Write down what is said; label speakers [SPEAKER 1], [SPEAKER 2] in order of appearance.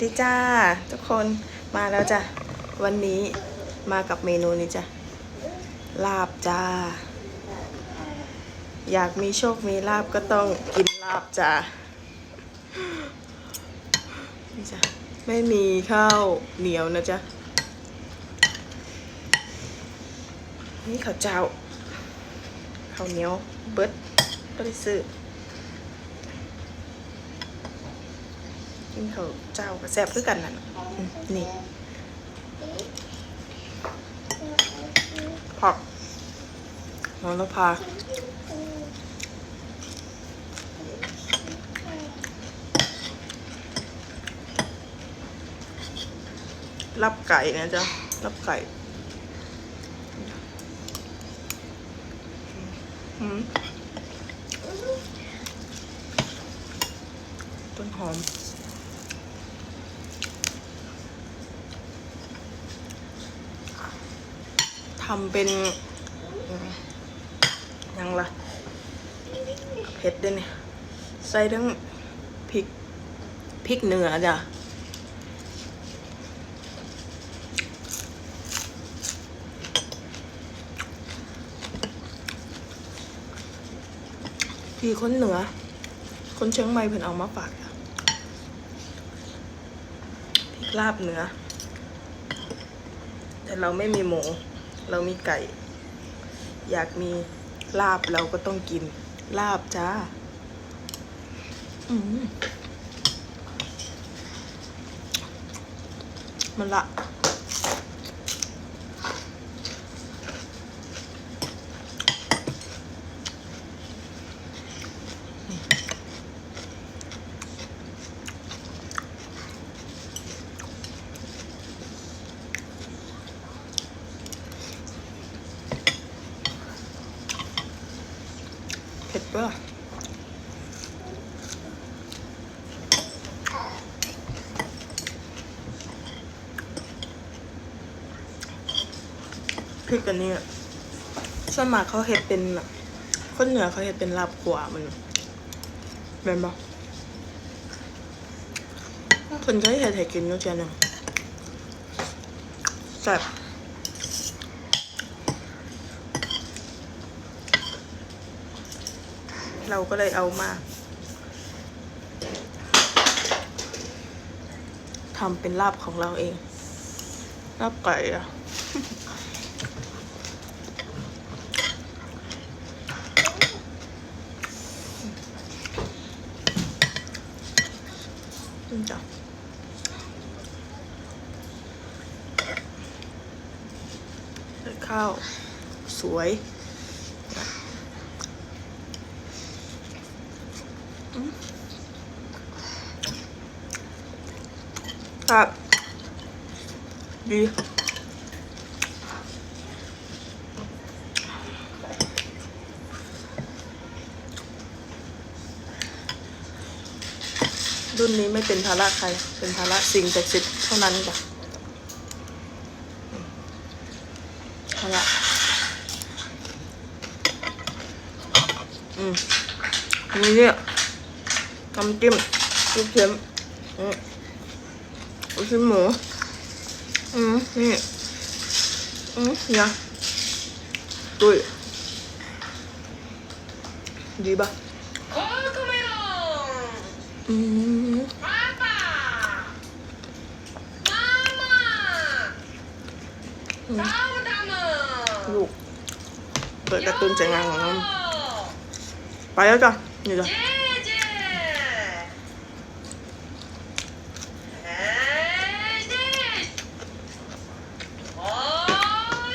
[SPEAKER 1] สดีจ้า ทุกคนมาแล้วจ้ะ วันนี้มากับเมนูนี้จ้ะ ลาบจ้า อยากมีโชคมีลาบก็ต้องกินลาบจ้านี่จ้ะ ไม่มีข้าวเหนียวนะจ๊ะ นี่ข้าวเจ้าข้าวเหนียวเบิดก็ได้ซื้อ กินข้าเจ้ากับแซ่บคือกันนั่นน่ะอืมนี่ผักนอนแล้วพารับไก่นะจ๊ะ รับไก่อืมต้นหอม ทำเป็นยังละเผ็ดด้วยเนี่ยใส่ทั้งพริกพริกเนื้อจ้ะพี่คนเหนือ คนเชียงใหม่เพิ่นเอามาฝากจ้ะพริกลาบเนื้อ แต่เราไม่มีหมู เรามีไก่ อยากมีลาบเราก็ต้องกิน ลาบจ้า อืมมันละ ผ็ดปะล่ะพริกอันนี้อะส่วนมากเขาเห็ดเป็นแบบคนเหนือเขาเห็ดเป็นลาบขวามันเป็นปะคนก็เห็ดให้กินก็เชียหนึ่งแซ่บ เราก็เลยเอามาทำเป็นลาบของเราเอง ลาบไก่อะจ้ะข้าว สวย ครับดีรุ่นนี้ไม่เป็นภาระใคร เป็นภาระสิ่งศักดิ์สิทธิ์เท่านั้นจ้ะภาระอืมนี่เนี่ย น้ำจิ้มลูกเข็มอืมลูกชิ้นหมูอืมนี่อืมเนี่ยตุ้ยดีป่ะ
[SPEAKER 2] Cocomero!
[SPEAKER 1] อืม
[SPEAKER 2] Papa! Mama!
[SPEAKER 1] อืม
[SPEAKER 2] Tamu-tamu!
[SPEAKER 1] ลูกเปิดการ์ตูนใจงานของน้องไปแล้วจ้ะนี่จ้ะ
[SPEAKER 2] Yes!